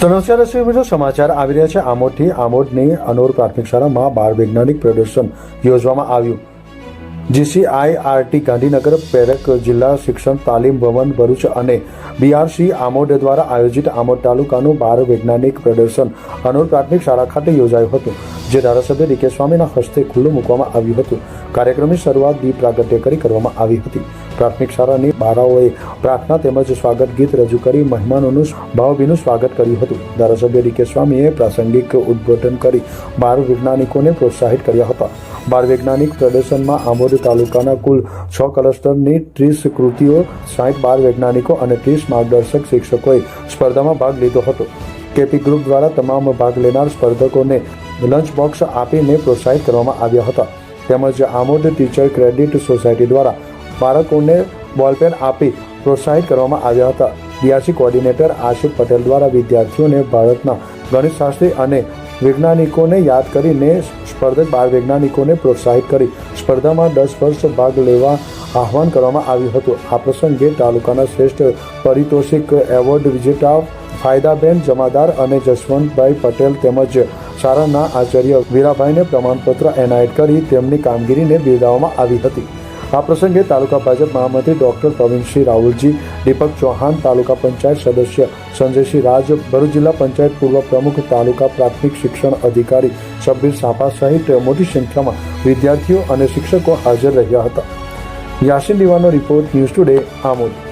તો નમસ્કાર દર્શક મિત્રો, સમાચાર આવી રહ્યા છે. આમોદથી આમોદની અનોર પ્રાથમિક શાળામાં બાળ વૈજ્ઞાનિક પ્રદર્શન યોજવામાં આવ્યું. જીસીઆઈઆરટી ગાંધીનગર પ્રેરક જિલ્લા શિક્ષણ તાલીમ ભવન, ભરૂચ અને બીઆરસી આમોદ દ્વારા આયોજિત આમોદ તાલુકાનું બાળ વૈજ્ઞાનિક પ્રદર્શન અનોર પ્રાથમિક શાળા ખાતે યોજાયું હતું, જે ધારાસભ્ય ડીકે સ્વામીના હસ્તે ખુલ્લું મૂકવામાં આવ્યું હતું. કાર્યક્રમની શરૂઆત દીપ પ્રાગટ્ય કરી કરવામાં આવી હતી. પ્રાથમિક શાળાની બાળાઓએ પ્રાર્થના તેમજ સ્વાગત ગીત રજૂ કરી મહેમાનોનું ભાવભીનું સ્વાગત કર્યું હતું. ધારાસભ્ય ડીકે સ્વામીએ પ્રાસંગિક ઉદ્બોધન કરી બાર વૈજ્ઞાનિકોને પ્રોત્સાહિત કર્યા હતા. બાર વૈજ્ઞાનિક પ્રદર્શનમાં આમોદ તાલુકાના કુલ છ ક્લસ્ટરની ત્રીસ કૃતિઓ સાહીઠ બાર વૈજ્ઞાનિકો અને ત્રીસ માર્ગદર્શક શિક્ષકોએ સ્પર્ધામાં ભાગ લીધો હતો. કેપી ગ્રુપ દ્વારા તમામ ભાગ લેનાર સ્પર્ધકોને લંચ બોક્સ આપીને પ્રોત્સાહિત કરવામાં આવ્યા હતા. તેમજ આમોદ ટીચર ક્રેડિટ સોસાયટી દ્વારા બાળકોને બોલપેન આપી પ્રોત્સાહિત કરવામાં આવ્યા હતા. બીઆરસી કોર્ડિનેટર આશિફ પટેલ દ્વારા વિદ્યાર્થીઓને ભારતના ગણિતશાસ્ત્રી અને વૈજ્ઞાનિકોને યાદ કરીને સ્પર્ધક બાળ વૈજ્ઞાનિકોને પ્રોત્સાહિત કરી સ્પર્ધામાં દસ વર્ષ ભાગ લેવા આહવાન કરવામાં આવ્યું હતું. આ પ્રસંગે તાલુકાના શ્રેષ્ઠ પારિતોષિક એવોર્ડ વિજેતા ફાયદાબેન જમાદાર અને જસવંતભાઈ પટેલ તેમજ સારાના આચાર્ય વીરાભાઈને પ્રમાણપત્ર એનાયત કરી તેમની કામગીરીને બિરદાવવામાં આવી હતી. આ પ્રસંગે તાલુકા ભાજપ મહામંત્રી ડોક્ટર પ્રવીણસિંહ રાહુલજી દીપક ચૌહાણ, તાલુકા પંચાયત સદસ્ય સંજયસિંહ રાજ, ભરૂચ જિલ્લા પંચાયત પૂર્વ પ્રમુખ, તાલુકા પ્રાથમિક શિક્ષણ અધિકારી શબ્બીર સાફા સહિત મોટી સંખ્યામાં વિદ્યાર્થીઓ અને શિક્ષકો હાજર રહ્યા હતા. યાસીન દીવાનો રિપોર્ટ ન્યૂઝ ટુડે આમોદ.